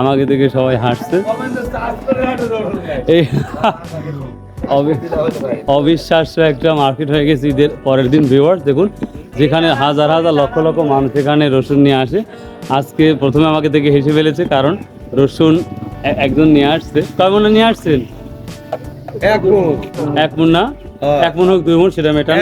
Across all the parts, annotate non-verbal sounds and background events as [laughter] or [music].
আমাকে দেখে সবাই হাসছে। এই অবিশ্বাস্য একটা মার্কেট হয়ে গেছে ঈদের পরের দিন ভিউয়ার্স দেখুন যেখানে হাজার হাজার লক্ষ লক্ষ মানুষ এখানে রসুন নিয়ে আসে। আজকে প্রথমে আমাকে দেখে হেসে ফেলেছে কারণ রসুন একজন নিয়ে আসছে। কয় মনে নিয়ে আসছেন? এক মন। এক মুন না? হ্যাঁ। এক মুন হোক দুই মুন সেটা মেটা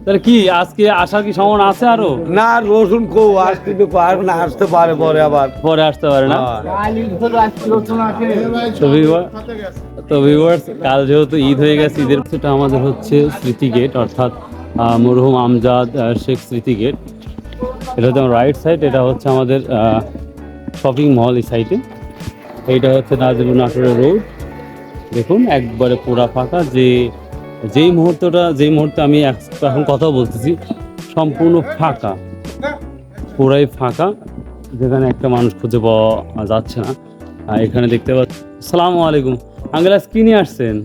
তাহলে কি আজকে আসার কি সম্ভাবনা আছে আরও? না রসুন কো আসতে তো পার না আসতে পারে পরে আবার। পরে আসতে পারে না? হ্যাঁ। তো ভিউয়ার ভিউয়ার্স কাল যেহেতু ঈদ হয়ে গেছে ঈদের সেটা আমাদের হচ্ছে স্মৃতি গেট অর্থাৎ মরহুম আমজাদ শেখ স্মৃতি গেট এটা হচ্ছে রাইট সাইড এটা হচ্ছে আমাদের শপিং মল এই সাইডে এইটা হচ্ছে নাজিবুর নাটোরের রোড দেখুন একবারে পোড়া ফাঁকা যে যেই মুহূর্তটা যেই মুহূর্তে আমি এখন কথা বলতেছি সম্পূর্ণ ফাঁকা। পুরাই ফাঁকা যেখানে একটা মানুষ খুঁজে পাওয়া যাচ্ছে না। এখানে দেখতে পাচ্ছি সালাম আলাইকুম। আঙ্কেল আজ কি নিয়ে আসছেন?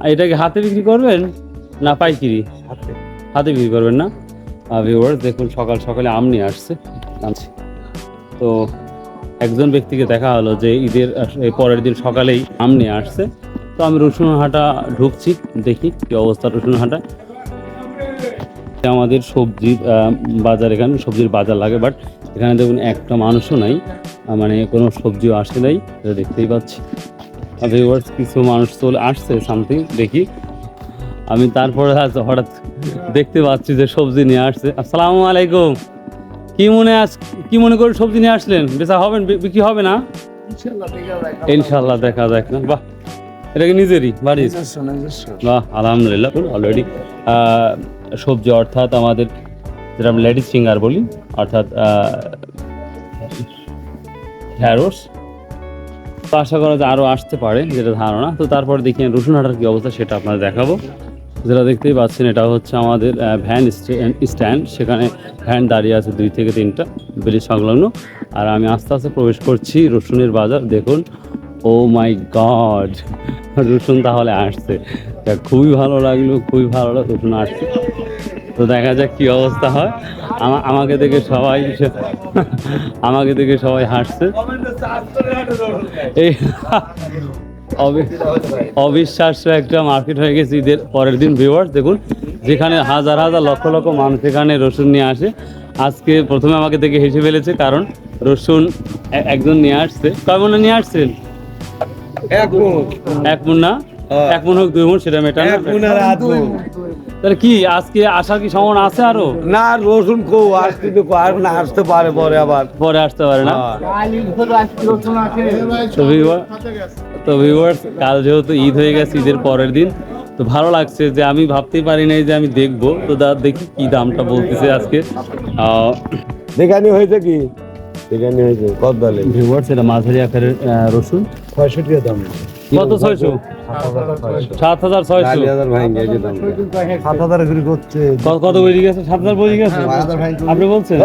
আর এটা কি হাতে বিক্রি করবেন? না পাইকিরি? হাতে। বিক্রি করবেন না? ভিউয়ার্স দেখুন সকাল সকালে আম নিয়ে আসছে। আনছি তো একজন ব্যক্তিকে দেখা হলো যে ঈদের পরের দিন সকালেই আম নিয়ে আসছে। তো আমি রসুন হাটা ঢুকছি দেখি কি অবস্থা রসুন হাটা আমাদের সবজির আহ, বাজার এখানে সবজির বাজার লাগে বাট এখানে দেখুন একটা মানুষও নাই মানে কোনো সবজিও আসে নাই এটা দেখতেই পাচ্ছি। ভিউয়ার্স কিছু মানুষ চলে আসছে সামথিং দেখি। আমি তারপরে হঠাৎ দেখতে পাচ্ছি যে সবজি নিয়ে আসছে। আসসালামু আলাইকুম। কি মনে আস কি মনে করে সবজি নিয়ে আসলেন? বেচা হবেন বিক্রি হবে না? ইনশাল্লাহ দেখা যাক না। বাহ এটা কি নিজেরই? বাড়ির? বাহ আলহামদুলিল্লাহ অলরেডি সবজি অর্থাৎ আমাদের যেটা আমরা লেডিস ফিঙ্গার বলি অর্থাৎ ঢ্যাঁড়স। তো আশা করা যায় আরও আসতে পারে যেটা ধারণা। তো তারপর দেখি রসুন হাটার কী অবস্থা সেটা আপনাদের দেখাবো। যেটা দেখতেই পাচ্ছেন এটা হচ্ছে আমাদের ভ্যান স্ট্যান্ড। সেখানে ভ্যান দাঁড়িয়ে আছে দুই থেকে তিনটা ব্রিজ সংলগ্ন। আর আমি আস্তে আস্তে প্রবেশ করছি রসুনের বাজার। দেখুন ও মাই গড রসুন তাহলে আসছে। তা খুবই ভালো লাগল, খুবই ভালো লাগল রসুন আসছে। তো দেখা যাক কি অবস্থা হয়। আমা- আমাকে দেখে সবাই [laughs] আমাকে দেখে সবাই হাসছে। এই [laughs] অবিশ্বাস্য একটা মার্কেট হয়ে গেছে ঈদের পরের দিন ভিউয়ার্স দেখুন। যেখানে হাজার হাজার লক্ষ লক্ষ মানুষ এখানে রসুন নিয়ে আসে। আজকে প্রথমে আমাকে দেখে হেসে ফেলেছে, কারণ রসুন একজন নিয়ে আসছে। কয় মনে নিয়ে আসছেন? এক মন। এক মুন না? হ্যাঁ। এক মুন হোক দুই মুন সেটা মেটা এক মন আর আধ মন। তাহলে কি আজকে আসার কি সম্ভাবনা আছে আরও? না রসুন কো আসতে তো পার না আসতে পারে পরে আবার। পরে আসতে পারে না? হ্যাঁ। তো ভিউয়ার্স কাল যেহেতু ঈদ হয়ে গেছে ঈদের পরের দিন তো ভালো লাগছে যে আমি ভাবতেই পারি নাই যে আমি দেখব। তো দা দেখি কি দামটা বলতেছে আজকে। দেখানি হয়েছে কি? দেখানি হয়েছে কত দলে ভিউয়ার্স এটা মাঝারি আকারের রসুন। ছয়ষট্টি দাম। কত ছয়শো? সাত হাজার ছয়শো। চালি হাজার এই যে দাম। সাত হাজার করছে। কত কত বেজে গেছে? সাত হাজার বেজে গেছে? আপনি বলছেন?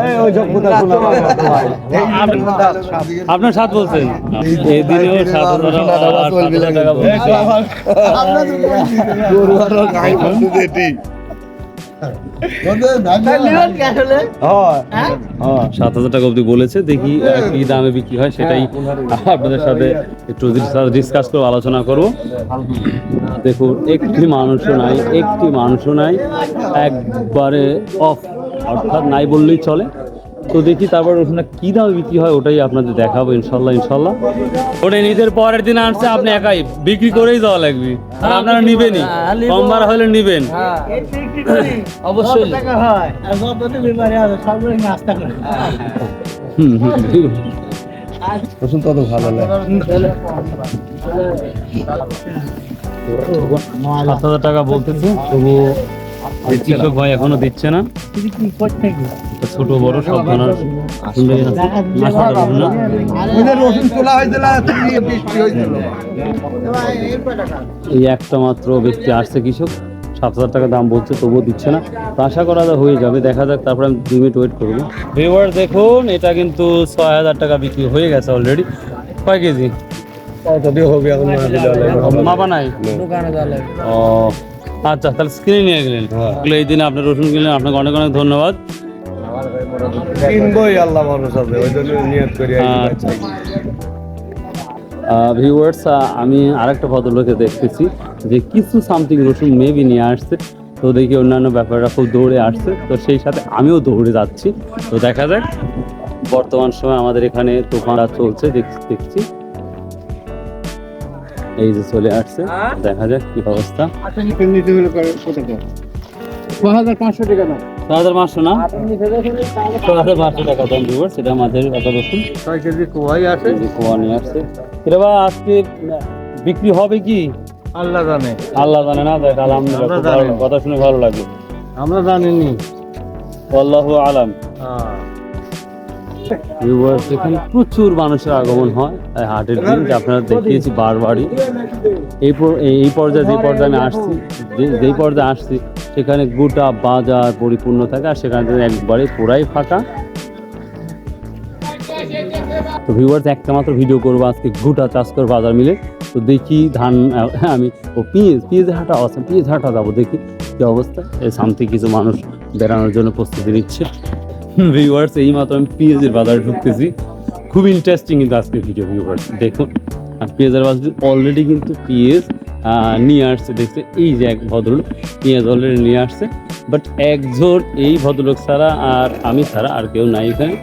আপনার সাত বলছেন? এই দিনেও সাত হাজার টাকা সাত হাজার টাকা অবধি বলেছে দেখি আহ, কি দামে বিক্রি হয় সেটাই [laughs] আপনাদের সাথে একটু ডিসকাস করব আলোচনা করব। দেখুন একটি মানুষও নাই একটি মানুষও নাই একবারে অফ অর্থাৎ নাই বললেই চলে। তো দেখি তারপর ওখানে কি দাম বিক্রি হয় ওটাই আপনাদের দেখাবো ইনশাল্লাহ ইনশাল্লাহ। ওটা নিজের পরের দিন আসছে আপনি একাই বিক্রি করেই যাওয়া লাগবে। আর আপনারা নিবেনই। কম ভাড়া হলে নিবেন। অবশ্যই। হুম হুম রসুন তত ভালো লাগে। সাত হাজার টাকা বলতেছে তবু কৃষক ভাই এখনও দিচ্ছে না। ছোট বড় সব ধরনের সুন্দর মাসাটা না। রসুন তোলা হয়েছিল এই একটা মাত্র ব্যক্তি আসছে কৃষক সাত হাজার টাকা দাম বলছে তবুও দিচ্ছে না। তো আশা করা যায় হয়ে যাবে দেখা যাক তারপরে আমি দুই মিনিট ওয়েট করব। ভিউয়ার দেখুন এটা কিন্তু ছয় হাজার টাকা বিক্রি হয়ে গেছে অলরেডি কয় কেজি? হবে এখন মাপা নাই? ও আচ্ছা তাহলে স্ক্রিনে নিয়ে গেলেন। হ্যাঁ। এগুলো এই দিনে আপনি রসুন কিনলেন আপনাকে অনেক অনেক ধন্যবাদ। কিনবই আল্লাহ মানুষ আছে ওই জন্য নিয়ত করি আচ্ছা। ভিউয়ার্স আমি আরেকটা ভদ্রলোকে দেখতেছি যে কিছু সামথিং রসুন মেবি নিয়ে আসছে। তো দেখি অন্যান্য ব্যাপারটা খুব দৌড়ে আসছে তো সেই সাথে আমিও দৌড়ে যাচ্ছি। তো দেখা যাক বর্তমান সময় আমাদের এখানে তুফানটা চলছে দেখছি দেখছি। এই যে চলে আসছে দেখা যাক কি অবস্থা। ছ হাজার পাঁচশো টাকা দাম ছ হাজার পাঁচশো না? ছ হাজার পাঁচশো টাকা দাম ভিউয়ার্স এটা আমাদের একটা রসুন ছয় কেজি কোয়াই আছে। কোয়া নিয়ে আসছে। এটা বা আজকে বিক্রি হবে কি? আল্লাহ জানে। আল্লাহ জানে না দেখ আলহামদুলিল্লাহ। কথা শুনে ভালো লাগে আমরা জানিনি। আল্লাহু আলাম। ভিউয়ার্স এখানে প্রচুর মানুষের আগমন হয়। হাটের দিন, যে আপনারা দেখিয়েছি বারবারই। এই এই- পর্যায়ে যে পর্যায়ে আমি আসছি যেই পর্যায়ে আসছি, সেখানে গোটা বাজার পরিপূর্ণ থাকে আর সেখানে একবারে পুরাই ফাঁকা। তো ভিউয়ার্স একটা মাত্র ভিডিও করব আজকে গোটা চাষকর বাজার মিলে। তো দেখি ধান আমি ও পেঁয়াজ পেঁয়াজের হাটা আছে পেঁয়াজ হাটা যাব দেখি কি অবস্থা। এই সামথিং কিছু মানুষ বেড়ানোর জন্য প্রস্তুতি নিচ্ছে। ভিউয়ার্স এই মাত্র আমি পেঁয়াজের বাজারে ঢুকতেছি। খুব ইন্টারেস্টিং কিন্তু আজকে ভিডিও ভিউয়ার্স দেখুন। আর পেঁয়াজের বাজার অলরেডি কিন্তু পেঁয়াজ নিয়ে আসছে দেখছে এই যে এক ভদ্রলোক পেঁয়াজ অলরেডি নিয়ে আসছে। বাট একজন এই ভদ্রলোক ছাড়া আর আমি ছাড়া আর কেউ নাই এখানে।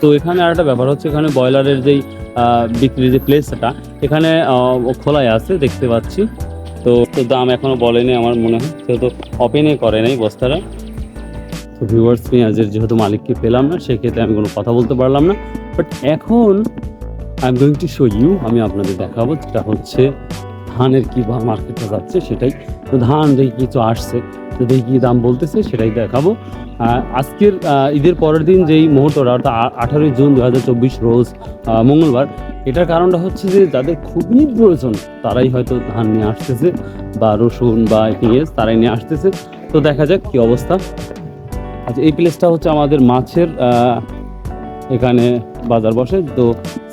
তো এখানে আর একটা ব্যাপার হচ্ছে, এখানে ব্রয়লারের যেই বিক্রির যে প্লেসটা এখানে খোলাই আছে, দেখতে পাচ্ছি। তো তো দাম এখনও বলেনি আমার মনে হয়। সেহেতু ওপেনে করে নাই বস্তাটা। তো ভিউয়ার্স পেঁয়াজের যেহেতু মালিককে পেলাম না, সেক্ষেত্রে আমি কোনো কথা বলতে পারলাম না। বাট এখন I am going to show you আমি আপনাদের দেখাবো যেটা হচ্ছে ধানের কি বা মার্কেটটা যাচ্ছে সেটাই। তো ধান দেখি কিছু আসছে, তো দেখি কি দাম বলতেছে সেটাই দেখাবো। আজকের ঈদের পরের দিন যেই মুহূর্তটা অর্থাৎ আঠারোই জুন দু হাজার চব্বিশ রোজ মঙ্গলবার, এটার কারণটা হচ্ছে যে যাদের খুবই প্রয়োজন, তারাই হয়তো ধান নিয়ে আসতেছে, বা রসুন বা পেঁয়াজ তারাই নিয়ে আসতেছে। তো দেখা যাক কি অবস্থা। আচ্ছা এই প্লেসটা হচ্ছে আমাদের মাছের এখানে বাজার বসে। তো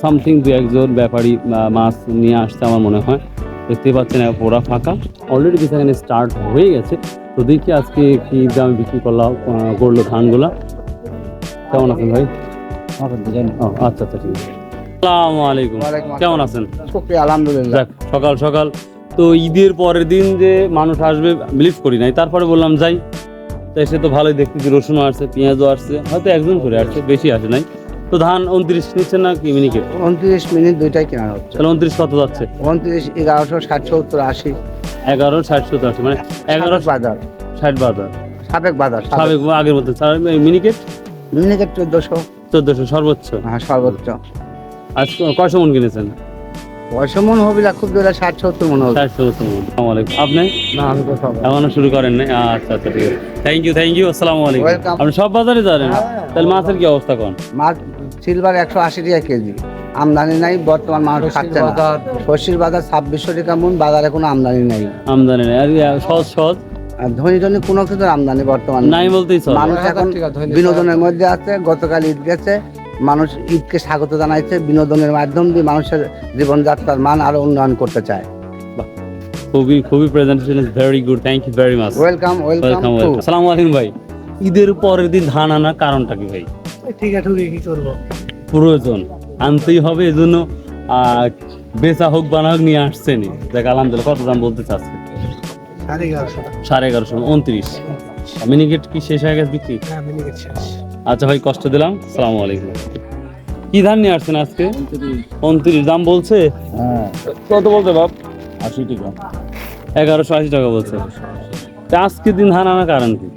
সামথিং দু একজন ব্যাপারী মাছ নিয়ে আসছে আমার মনে হয়। দেখতে পাচ্ছেন পুরা ফাঁকা। অলরেডি কিছু এখানে স্টার্ট হয়ে গেছে। তো দেখি আজকে কি দামে বিক্রি করলাম করল ধানগুলা। কেমন আছেন ভাই? আচ্ছা আচ্ছা ঠিক আছে। আসসালামু আলাইকুম। কেমন আছেন? আলহামদুলিল্লাহ। সকাল সকাল। তো ঈদের পরের দিন যে মানুষ আসবে বিলিভ করি নাই। তারপরে বললাম যাই। তাই সে তো ভালোই দেখতেছি রসুনও আসছে পেঁয়াজও আসছে হয়তো একজন করে আসছে বেশি আসে নাই। তো ধান উনত্রিশ নিচ্ছেন না কি মিনিকেট উনত্রিশ মিনিট দুইটাই কেনা হচ্ছে। তাহলে উনত্রিশ কত যাচ্ছে? উনত্রিশ এগারোশো ষাট সত্তর আশি। এগারো ষাট সত্তর আসছে মানে এগারো বাজার। ষাট বাজার। সাবেক বাজার সাবেক। আগের মতো মিনিকেট মিনিকেট চোদ্দশো। চোদ্দশো সর্বোচ্চ। হ্যাঁ সর্বোচ্চ। আজ কয়শো মন কিনেছেন? পয়সা মন হবে না খুব জোরে ষাট সত্তর মনে হবে। ষাট সত্তর মন আসসালামু আপনি? না আমি তো সব এখনও শুরু করেন নাই? আচ্ছা আচ্ছা ঠিক আছে। থ্যাংক ইউ থ্যাংক ইউ আসসালামু আলাইকুম। আপনি সব বাজারে জানেন তাহলে মাছের কি অবস্থা কোন? মাছ সিলভার একশো আশি টাকা কেজি। আমদানি নাই বর্তমান মানুষ খাচ্ছে না। শস্যের বাজার ছাব্বিশশো টাকা মন বাজারে কোনো আমদানি নাই। আমদানি নেই। আর সহজ সহজ? আর ধনী ধনী কোনো কিছু আমদানি বর্তমান নাই বলতেই চলে। মানুষ এখন বিনোদনের মধ্যে আছে গতকাল ঈদ গেছে। মানুষ ঈদকে স্বাগত জানাইছে বিনোদনের মাধ্যম দিয়ে মানুষের জীবনযাত্রার মান আরও উন্নয়ন করতে চায়। খুবই খুবই presentation is very good thank you very much welcome welcome আসসালামু আলাইকুম ভাই ঈদের পরের দিন ধান আনার কারণটা কি ভাই? ঠিক আছে কি করব প্রয়োজন। আনতেই হবে এজন্য আহ, বেচা হোক বানা হোক নিয়ে আসছেনি দেখ আলহামদুলিল্লাহ কত দাম বলতে চাচ্ছে সাড়ে এগারোশো। সাড়ে এগারোশো উনত্রিশ। মিনিকেট কি শেষ হয়ে গেছে বিক্রি? হ্যাঁ মিনিকেট শেষ। আচ্ছা ভাই কষ্ট দিলাম। সালাম আলাইকুম। কি ধান নিয়ে আসছেন আজকে? উনত্রিশ দাম বলছে? হ্যাঁ। কত বলতে বাপ? আশি টাকা। এগারোশো আশি টাকা বলছে। আজকের দিন ধান আনার কারণ কি?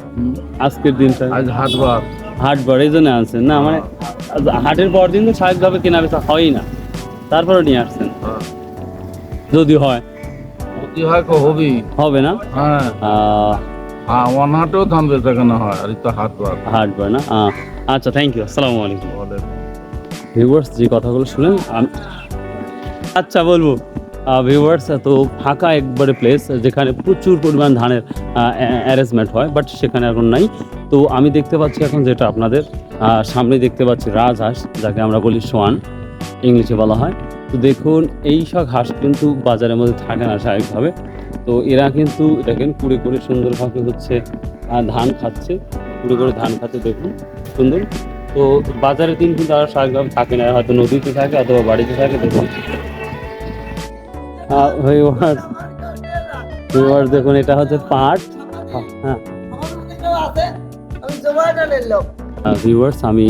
আজকের দিনটা? হাটবার হাট বার। এই জন্য আনছেন। না মানে হাটের পর দিন তো স্বাভাবিকভাবে কেনা বেচা হয়ই না। তারপরে নিয়ে আসছেন? যদি হয়? কি হয় হবি হবে না? হ্যাঁ। হ্যাঁ ওয়ান হাটেও ধান বেচা কেনা হয় আর তো হাট বার হাট বার না? আচ্ছা থ্যাংক ইউ আসসালামু আলাইকুম। ভিউয়ার্স যে কথাগুলো শুনেন আম- আচ্ছা বলব। ভিউয়ার্স তো ফাঁকা একবারে প্লেস যেখানে প্রচুর পরিমাণ ধানের অ্যারেঞ্জমেন্ট হয় বাট সেখানে এখন নাই। তো আমি দেখতে পাচ্ছি এখন যেটা আপনাদের সামনে দেখতে পাচ্ছি রাজহাঁস যাকে আমরা বলি সোয়ান ইংলিশে বলা হয়। তো দেখুন এই সব হাঁস কিন্তু বাজারের মধ্যে থাকে না স্বাভাবিকভাবে। তো এরা কিন্তু, দেখেন, কুড়ে কুড়ে সুন্দরভাবে হচ্ছে ধান খাচ্ছে। ঘুরে করে ধান খাচ্ছে, দেখুন, সুন্দর। তো বাজারে দিন কিন্তু আর শাকভাবে থাকে না, হয়তো নদীতে থাকে অথবা বাড়িতে থাকে, দেখুন। ভিউয়ার্স দেখুন, এটা হচ্ছে পাট। হ্যাঁ। আমি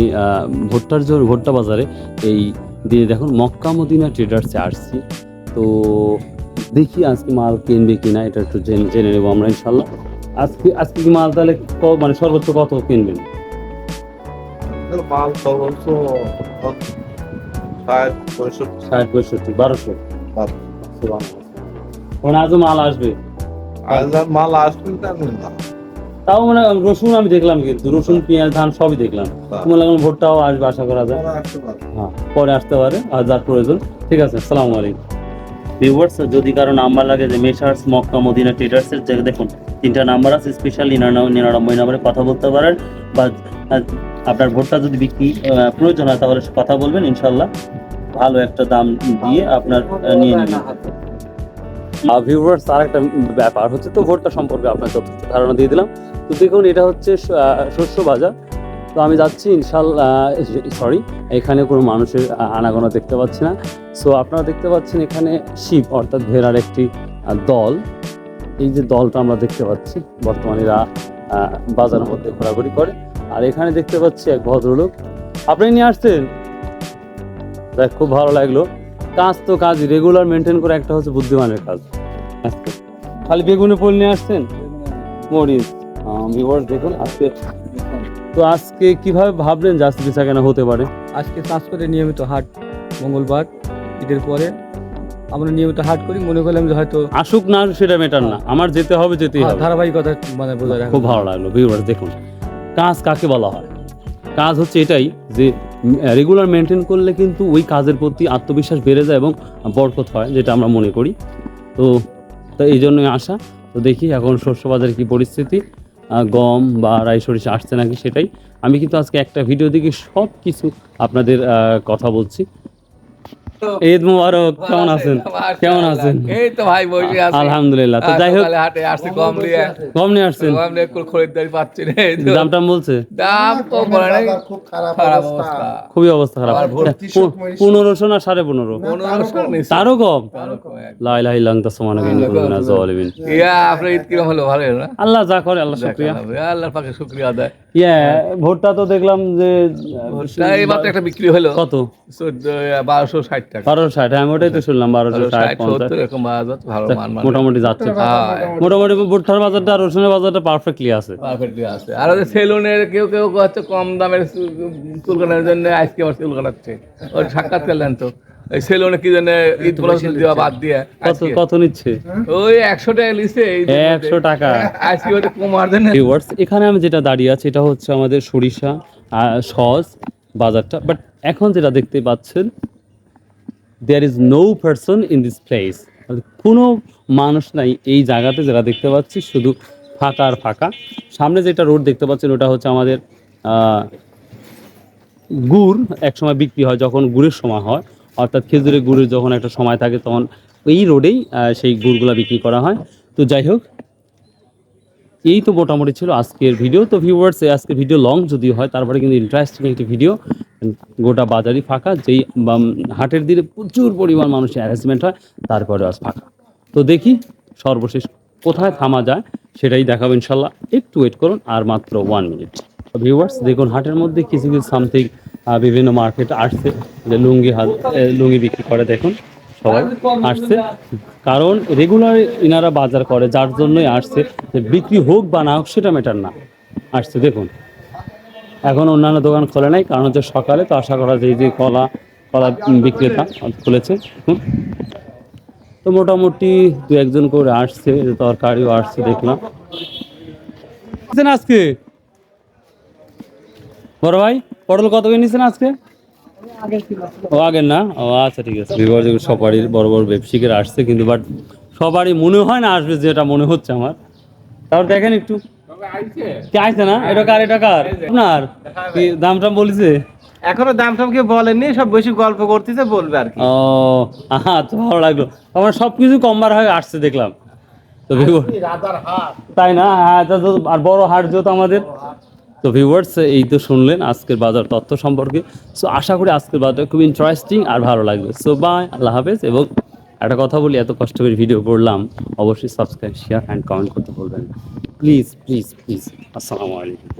ভুট্টার জন্য ভুট্টা বাজারে এই দিয়ে দেখুন, মক্কা মদিনা ট্রেডার্সে আসছি। তো দেখি আজকে মাল কিনবে কিনা এটা একটু জেনে জেনে নেব আমরা ইনশাল্লাহ। আজকে আজকে কি মাল তাহলে মানে সর্বোচ্চ কত কিনবেন? মাল সর্বোচ্চ ষাট পঁয়ষট্টি। ষাট পঁয়ষট্টি বারোশো। বারোশো। মানে আজও মাল আসবে? মাল আসবে তাও মানে রসুন আমি দেখলাম কিন্তু রসুন পেঁয়াজ ধান সবই দেখলাম। মনে লাগল ভোটটাও আসবে আশা করা যায়। হ্যাঁ পরে আসতে পারে আর যার প্রয়োজন। ঠিক আছে আসসালামু আলাইকুম। ভিউয়ার্স যদি কারও নাম্বার লাগে যে মেশার্স মক্কা মদিনা ট্রেডার্সের জায়গায় দেখুন, তিনটা নাম্বার আছে স্পেশাল নিরানব্বই নাম্বারে কথা বলতে পারেন বা আপনার ভোটটা যদি বিক্রি প্রয়োজন হয় তাহলে কথা বলবেন, ইনশাল্লাহ ভালো একটা দাম দিয়ে আপনার নিয়ে নেবেন। ভিউয়ার্স আর একটা ব্যাপার হচ্ছে তো ভোটটা সম্পর্কে আপনার ধারণা দিয়ে দিলাম। তো দেখুন, এটা হচ্ছে শস্য বাজার। তো আমি যাচ্ছি, ইনশাল্লাহ সরি, এখানে কোনো মানুষের আনাগোনা দেখতে পাচ্ছি না। সো আপনারা দেখতে পাচ্ছেন এখানে শিব, অর্থাৎ ভেড়ার একটি দল। এই যে দলটা আমরা দেখতে পাচ্ছি, বর্তমানে এরা বাজারের মধ্যে ঘোরাঘুরি করে। আর এখানে দেখতে পাচ্ছি এক ভদ্রলোক। আপনি নিয়ে আসছেন? দেখ, খুব ভালো লাগল। কাজ তো কাজ রেগুলার মেনটেন করে একটা হচ্ছে বুদ্ধিমানের কাজ। খালি বেগুনে ফুল নিয়ে আসছেন? মরিচ। দেখুন, আজকে তো আজকে কীভাবে ভাবলেন যে আজকে বেচা কেনা হতে পারে? আজকে চাষ করে নিয়মিত হাট মঙ্গলবার ঈদের পরে আমরা নিয়মিত হাট করি। মনে করলাম যে হয়তো আসুক না আসুক সেটা মেটার না। আমার যেতে হবে যেতেই হবে। ধারাবাহিকতা মানে বোঝা যায় খুব ভালো লাগল ভিউয়ার্স দেখুন। কাজ কাকে বলা হয়? কাজ হচ্ছে এটাই যে রেগুলার মেনটেন করলে কিন্তু ওই কাজের প্রতি আত্মবিশ্বাস বেড়ে যায় এবং বরকত হয় যেটা আমরা মনে করি। তো তো এই জন্যই আসা। তো দেখি এখন শস্য বাজারে কী পরিস্থিতি। গম বা রাই সরিষা আসছে নাকি সেটাই। আমি কিন্তু আজকে একটা ভিডিও দেখে সব কিছু আপনাদের কথা বলছি। ঈদ মুবারক কেমন আছেন? কেমন আছেন? এই তো ভাই বসে আছি। আলহামদুলিল্লাহ। তো যাই হোক হাটে আসছি কম দিয়ে গম নিয়ে আসছেন? কম একটু খরিদ্দারি পাচ্ছি না দাম টাম বলছে? দাম তো বলে নাই। খুব খারাপ অবস্থা। খুবই অবস্থা খারাপ। মরিচ। পনেরোশো না সাড়ে পনেরো? তারও কম। লাই লাই লাং তাসমানা কিন না জলিমিন ইয়া আপনার ঈদ কিরম হলো? ভালো না? আল্লাহ যা করে আল্লাহ শুকরিয়া। আল্লাহর পাকে শুক্রিয়া আদায়। ইয়া ভোটটা তো দেখলাম যে ভুট্টা এই মাত্র একটা বিক্রি হলো। কত? চোদ্দ বারোশো ষাট টাকা আমি ওটাই তো শুনলাম বারোশো ষাট পঞ্চাশ। মান মানে মোটামুটি যাচ্ছে। হ্যাঁ মোটামুটি ভুট্টার বাজারটা আর রসুনের বাজারটা পারফেক্টলি আছে। পারফেক্টলি আছে। আর ওদের সেলুনের কেউ কেউ হচ্ছে কম দামের চুল- জন্য আজকে আবার চুল কাটাচ্ছে ওর সাক্ষাৎ করলেন তো। ওই সেলুনে কি ঈদ দেওয়া বাদ দিয়ে কত কত নিচ্ছে? ওই একশো টাকা লিখছে একশো টাকা। আজকে ওটা কমার জন্য। এখানে আমি যেটা দাঁড়িয়ে আছি এটা হচ্ছে আমাদের সরিষা সস বাজারটা। বাট এখন যেটা দেখতে পাচ্ছেন there is no person in this place কোনো মানুষ নাই এই জায়গাতে যেটা দেখতে পাচ্ছি, শুধু ফাঁকা আর ফাঁকা। সামনে যেটা রোড দেখতে পাচ্ছেন, ওটা হচ্ছে আমাদের গুড় এক সময় বিক্রি হয় যখন গুড়ের সময় হয়। অর্থাৎ খেজুরের গুড়ের যখন একটা সময় থাকে, তখন এই রোডেই সেই গুড়গুলা বিক্রি করা হয়। তো যাই হোক এই তো মোটামুটি ছিল আজকের ভিডিও তো ভিউয়ার্স আজকের ভিডিও লং যদি হয়, তারপরে কিন্তু ইন্টারেস্টিং একটি ভিডিও গোটা বাজারই ফাঁকা, যেই হাটের দিনে প্রচুর পরিমাণ মানুষের অ্যারেঞ্জমেন্ট হয় তারপরে আজ ফাঁকা। তো দেখি, সর্বশেষ কোথায় থামা যায়, সেটাই দেখাবো ইনশাল্লাহ। একটু ওয়েট করুন, আর মাত্র ওয়ান মিনিট ভিউয়ার্স দেখুন, হাটের মধ্যে কিছু কিছু সামথিং বিভিন্ন মার্কেট আসছে, যে লুঙ্গি লুঙ্গি বিক্রি করে, দেখুন। সবাই আসছে। কারণ রেগুলার ইনারা বাজার করে যার জন্যই আসছে। যে বিক্রি হোক বা না হোক সেটা ম্যাটার না। আসছে দেখুন। এখন অন্যান্য দোকান খোলে নাই কারণ হচ্ছে সকালে তো আশা করা যায় যে কলা কলা বিক্রেতা খুলেছে। তো মোটামুটি দু একজন করে আসছে তরকারিও আসছে দেখলাম। আজকে? বড় ভাই পটল কত করে নিছেন আজকে? ও আগের না? ও আচ্ছা ঠিক আছে। বিবাহ সবারই বড় বড় ব্যবসায়িকেরা আসছে কিন্তু বাট সবারই মনে হয় না আসবে যেটা মনে হচ্ছে আমার। তারপর দেখেন একটু। কি আইছে না? এটা কার? এটা কার? আপনার? দাম টাম বলেছে? এখনও দাম টাম কেউ বলেননি সব বেশি গল্প করতেছে বলবে আর কি। ও আচ্ছা ভালো লাগল। আমার সব কিছু কমবার হয়ে আসছে দেখলাম। তো তাই না? হ্যাঁ আর বড় হাট যেহেতু আমাদের। তো ভিউয়ার্স এই তো শুনলেন আজকের বাজার তথ্য সম্পর্কে। সো আশা করি আজকের বাজার খুব ইন্টারেস্টিং আর ভালো লাগবে। সো বাই আল্লাহ হাফেজ। এবং একটা কথা বলি, এত কষ্ট করে ভিডিও করলাম, অবশ্যই সাবস্ক্রাইব শেয়ার অ্যান্ড কমেন্ট করতে বলবেন প্লিজ প্লিজ প্লিজ আসসালামু আলাইকুম।